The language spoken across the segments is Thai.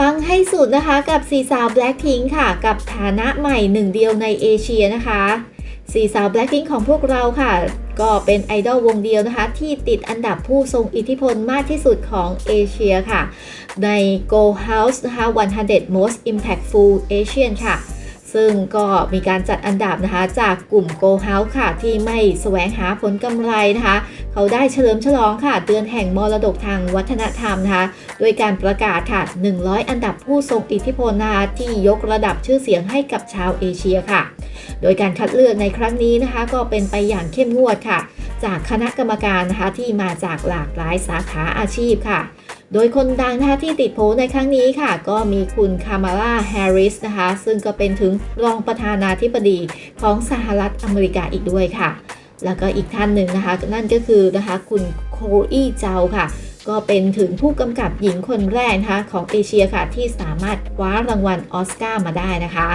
ปังให้สุดนะคะกับสีสาว Blackpink ค่ะ กับฐานะใหม่หนึ่งเดียวในเอเชียนะคะสีสาว Blackpink ของพวกเราค่ะ ก็เป็นไอดอลวงเดียวนะคะ ที่ติดอันดับผู้ทรงอิทธิพลมากที่สุดของเอเชียค่ะ ใน Go House นะคะ100 Most Impactful Asian ค่ะ ซึ่งก็มีการจัดอันดับนะคะ จากกลุ่ม Go House ค่ะ ที่ไม่แสวงหาผลกำไรนะคะ เขาได้เฉลิมฉลองค่ะ เดือนแห่งมรดกทางวัฒนธรรมนะคะ โดยการประกาศค่ะ 100 อันดับผู้ทรงอิทธิพลนะคะที่ยกระดับชื่อเสียงให้กับชาวเอเชียค่ะ โดยการคัดเลือกในครั้งนี้นะคะ ก็เป็นไปอย่างเข้มงวดค่ะ จากคณะกรรมการนะคะที่มาจากหลากหลายสาขาอาชีพค่ะ โดยคนดังนะคะที่ติดโพลในครั้งนี้ค่ะ ก็มีคุณคามาลาแฮร์ริสนะคะ ซึ่งก็เป็นถึงรองประธานาธิบดีของสหรัฐอเมริกาอีกด้วยค่ะ แล้วก็อีกท่านหนึ่งนะคะ นั่นก็คือนะคะคุณโคอี้เจาค่ะ ก็เป็นถึงผู้กำกับหญิงคนแรกนะคะของเอเชียค่ะ ที่สามารถคว้ารางวัลออสการ์มาได้นะคะ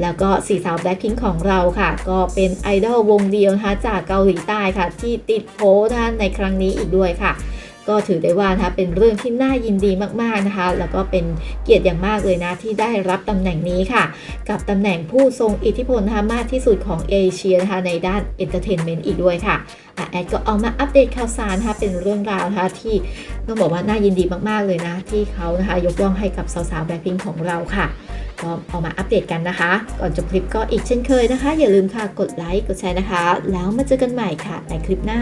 แล้วก็สีสาวแบล็คพิงของเราค่ะ ก็เป็นไอดอลวงเดียวนะคะจากเกาหลีใต้ค่ะ ที่ติดโพลนะคะในครั้งนี้อีกด้วยค่ะ ก็ถือได้ว่านะคะเป็นเรื่องที่น่ายินดีมากๆนะคะ แล้วก็เป็นเกียรติอย่างมากเลยนะที่ได้รับตำแหน่งนี้ค่ะ กับตำแหน่งผู้ทรงอิทธิพลนะคะมากที่สุดของเอเชียนะคะในด้านเอนเตอร์เทนเมนต์อีกด้วยค่ะอะแอดก็เอามาอัปเดตข่าวสารนะคะเป็นเรื่องราวนะคะที่ต้องบอกว่าน่ายินดีมากๆเลยนะ ที่เขานะคะยกย่องให้กับสาวๆแบล็คพิงของเราค่ะก็เอามาอัปเดตกันนะคะ ก่อนจบคลิปก็อีกเช่นเคยนะคะ อย่าลืมค่ะกดไลค์กดแชร์นะคะ แล้วมาเจอกันใหม่ค่ะในคลิปหน้า